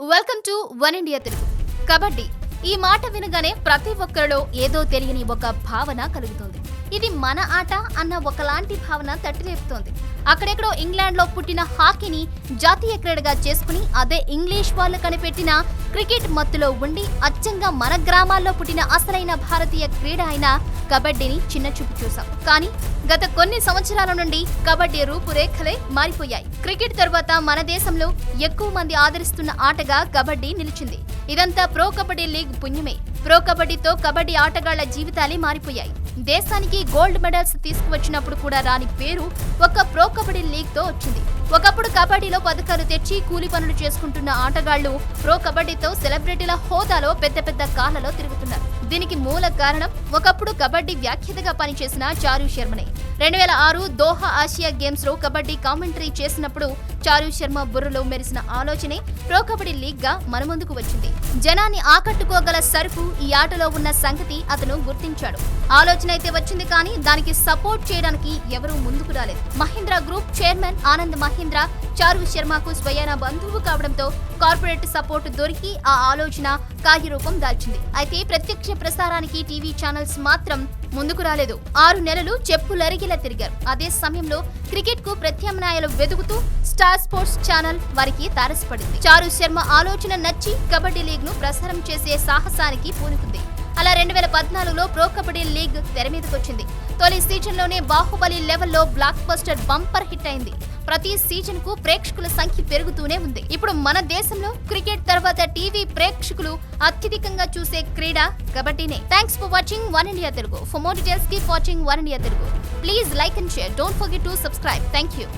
Welcome to One India Telugu. Kabaddi ఈ మాట వినగానే ప్రతి ఒక్కరిలో ఏదో తెలియని ఒక భావన కలుగుతుంది. ఇది మన ఆట అన్న ఒకలాంటి భావన తట్టిలేపుతోంది. అక్కడెక్కడో ఇంగ్లాండ్లో పుట్టిన హాకీని జాతీయ క్రీడగా చేసుకుని అదే ఇంగ్లీష్ వాళ్ళు కనిపెట్టిన క్రికెట్ మత్తులో ఉండి అచ్చంగా మన గ్రామాల్లో పుట్టిన అసలైన భారతీయ క్రీడ అయిన కబడ్డీని చిన్న చూపు చూసాం కానీ గత కొన్ని సంవత్సరాల నుండి కబడ్డీ రూపురేఖలే మారిపోయాయి. క్రికెట్ తర్వాత మన దేశంలో ఎక్కువ మంది ఆదరిస్తున్న ఆటగా కబడ్డీ నిలిచింది. ఇదంతా ప్రో కబడ్డీ లీగ్ పుణ్యమే. ప్రో కబడ్డీతో కబడ్డీ ఆటగాళ్ళ జీవితాలే మారిపోయాయి. దేశానికి గోల్డ్ మెడల్స్ తీసుకువచ్చినప్పుడు కూడా రాని పేరు ఒక ప్రో కబడ్డీ లీగ్తో వచ్చింది. ఒకప్పుడు కబడ్డీలో పథకాలు తెచ్చి కూలి పనులు చేసుకుంటున్న ఆటగాళ్ళు ప్రో కబడ్డీతో సెలబ్రిటీల హోదాలో పెద్ద పెద్ద కార్లలో తిరుగుతున్నారు. దీనికి మూల కారణం ఒకప్పుడు కబడ్డీ వ్యాఖ్యతగా పనిచేసిన చారు శర్మనే. రెండు వేల ఆరు దోహా ఆసియా గేమ్స్లో కబడ్డీ కామెంటరీ చేసినప్పుడు చారు శర్మ బుర్రలో మెరిసిన ఆలోచనే ప్రో కబడ్డీ లీగ్గా మన ముందుకు వచ్చింది. జనాన్ని ఆకట్టుకోగల సరుకు ఈ ఆటలో ఉన్న సంగతి అతను గుర్తించాడు. ఆలోచన అయితే వచ్చింది కానీ దానికి సపోర్ట్ చేయడానికి ఎవరూ ముందుకు రాలేదు. మహీంద్రా గ్రూప్ చైర్మన్ ఆనంద్ మహీంద్ర చారు శర్మకు స్వయాన బంధువు కావడంతో కార్పొరేట్ సపోర్ట్ దొరికి ఆ ఆలోచన కార్యరూపం దాల్చింది. అయితే ప్రత్యక్ష ప్రసారానికి టీవీ ఛానల్స్ మాత్రం ముందుకు రాలేదు. ఆరు నెలలు చెప్పులరిగిలా తిరిగారు. అదే సమయంలో క్రికెట్కు ప్రత్యామ్నాయాలు వెతుకుతూ స్టార్ స్పోర్ట్స్ ఛానల్ వారికి తారసపడింది. చారు శర్మ ఆలోచన నచ్చి కబడ్డీ లీగ్ను ప్రసారం చేసే సాహసానికి పూనుకుంది. అలా రెండు వేల పద్నాలుగులో ప్రో కబడ్డీ లీగ్ తెర మీదకొచ్చింది తొలి సీజన్లోనే బాహుబలి లెవెల్లో బ్లాక్ బస్టర్ బంపర్ హిట్ అయింది. ప్రతి సీజన్కు ప్రేక్షకుల సంఖ్య పెరుగుతూనే ఉంది. ఇప్పుడు మన దేశంలో క్రికెట్ తర్వాత టీవీ ప్రేక్షకులు అత్యధికంగా చూసే క్రీడ కబడ్డీనే. Thanks for watching One India Telugu for more details keep watching One India Telugu please like and share don't forget to subscribe thank you